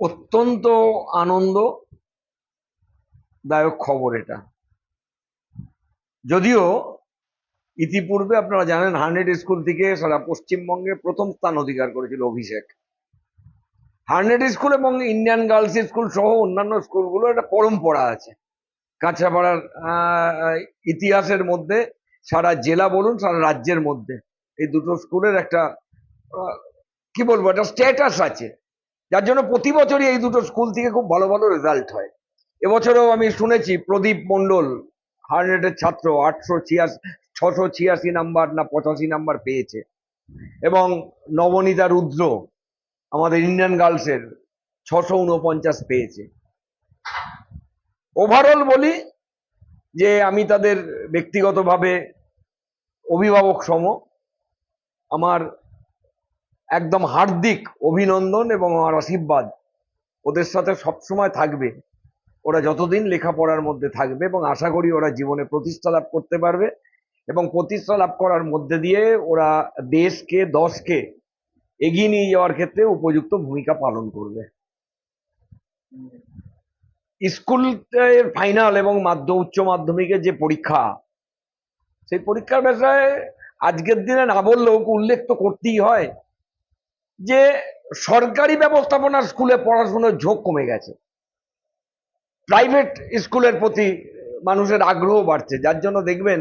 অত্যন্ত আনন্দদায়ক খবর এটা। যদিও ইতিপূর্বে আপনারা জানেন হান্ড্রেড স্কুল থেকে সারা পশ্চিমবঙ্গে প্রথম স্থান অধিকার করেছিল অভিষেক। হান্ড্রেড স্কুল এবং ইন্ডিয়ান গার্লস স্কুল সহ অন্যান্য স্কুলগুলো একটা পরম্পরা আছে। কাঁচরাপাড়ার ইতিহাসের মধ্যে, সারা জেলা বলুন, সারা রাজ্যের মধ্যে এই দুটো স্কুলের একটা কি বলব, একটা স্ট্যাটাস আছে। যার জন্য প্রতি বছরই এই দুটো স্কুল থেকে খুব ভালো ভালো রেজাল্ট হয়। এবছরও আমি শুনেছি প্রদীপ মণ্ডল, হান্ড্রেডের ছাত্র, আটশো ছিয়াশি, ছশো ছিয়াশি নাম্বার না পঁচাশি নাম্বার পেয়েছে। এবং নবনীতা রুদ্র, আমাদের ইন্ডিয়ান গার্লসের ছশো উনপঞ্চাশ পেয়েছে। ওভারঅল বলি যে আমি তাদের ব্যক্তিগতভাবে অভিভাবক সম। আমার একদম হার্দিক অভিনন্দন এবং আমার আশীর্বাদ। ওদের সাথে সবসময় থাকবে। ওরা যতদিন লেখাপড়ার মধ্যে থাকবে এবং আশা করি ওরা জীবনে প্রতিষ্ঠা লাভ করতে পারবে এবং প্রতিষ্ঠা লাভ করার মধ্যে দিয়ে ওরা দেশকে, দশকে এগিয়ে নিয়ে যাওয়ার ক্ষেত্রে উপযুক্ত ভূমিকা পালন করবে। স্কুল ফাইনাল এবং মাধ্য, উচ্চ মাধ্যমিকের যে পরীক্ষা, সেই পরীক্ষার বিষয়ে আজকের দিনে না বললেও উল্লেখ তো করতেই হয়। যে সরকারি ব্যবস্থাপনার স্কুলে পড়াশোনার ঝোঁক কমে গেছে। প্রাইভেট স্কুলের প্রতি মানুষের আগ্রহ বাড়ছে। যার জন্য দেখবেন,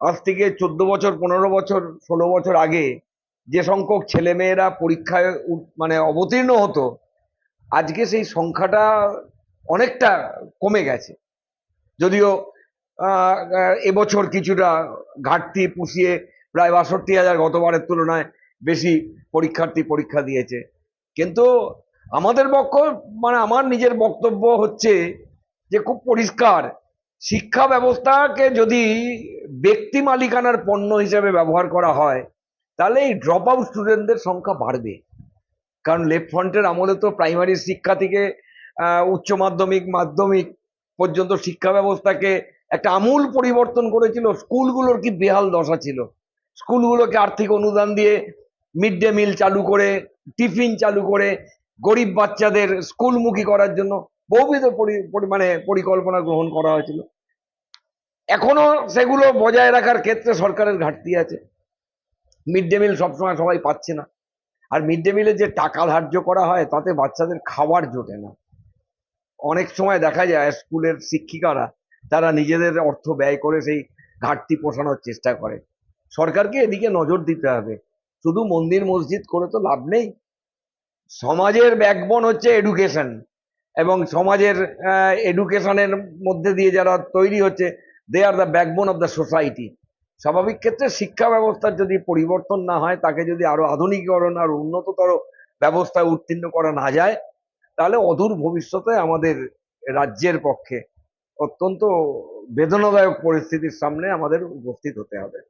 আজ থেকে চোদ্দ বছর, পনেরো বছর, ষোলো বছর আগে যে সংখ্যক ছেলেমেয়েরা পরীক্ষায় মানে অবতীর্ণ হতো, আজকে সেই সংখ্যাটা অনেকটা কমে গেছে। যদিও এবছর কিছুটা ঘাটতি পুষিয়ে প্রায় বাষট্টি হাজার গতবারের তুলনায় বেশি পরীক্ষার্থী পরীক্ষা দিয়েছে। কিন্তু আমাদের পক্ষ মানে আমার নিজের বক্তব্য হচ্ছে যে খুব পরিষ্কার। শিক্ষা ব্যবস্থাকে যদি ব্যক্তি মালিকানার পণ্য হিসেবে ব্যবহার করা হয়, তাহলে এই ড্রপ আউট স্টুডেন্টদের সংখ্যা বাড়বে। কারণ লেফট ফ্রন্টের আমলে তো প্রাইমারি শিক্ষা থেকে উচ্চ মাধ্যমিক মাধ্যমিক পর্যন্ত শিক্ষা ব্যবস্থাকে একটা আমূল পরিবর্তন করেছিল। স্কুলগুলোর কি বেহাল দশা ছিল? স্কুলগুলোকে আর্থিক অনুদান দিয়ে মিড ডে মিল চালু করে টিফিন চালু করে, গরিব বাচ্চাদের স্কুলমুখী করার জন্য বহুবিধ মানে পরিকল্পনা গ্রহণ করা হয়েছিল। এখনও সেগুলো বজায় রাখার ক্ষেত্রে সরকারের ঘাটতি আছে। মিড ডে মিল সবসময় সবাই পাচ্ছে না। আর মিড ডে মিলে যে টাকা ধার্য করা হয়, তাতে বাচ্চাদের খাবার জোটে না। অনেক সময় দেখা যায়, স্কুলের শিক্ষিকারা, তারা নিজেদের অর্থ ব্যয় করে সেই ঘাটতি পোষানোর চেষ্টা করে। সরকারকে এদিকে নজর দিতে হবে। শুধু মন্দির মসজিদ করে তো লাভ নেই। সমাজের ব্যাকবন হচ্ছে এডুকেশন এবং সমাজের এডুকেশনের মধ্যে দিয়ে যারা তৈরি হচ্ছে they are the backbone of the society স্বাভাবিক ক্ষেত্রে শিক্ষা ব্যবস্থার যদি পরিবর্তন না হয়, তাকে যদি আরও আধুনিকীকরণ আর উন্নততর ব্যবস্থায় উত্তীর্ণ করা না যায়, তাহলে অদূর ভবিষ্যতে আমাদের রাজ্যের পক্ষে অত্যন্ত বেদনাদায়ক পরিস্থিতির সামনে আমাদের উপস্থিত হতে হবে।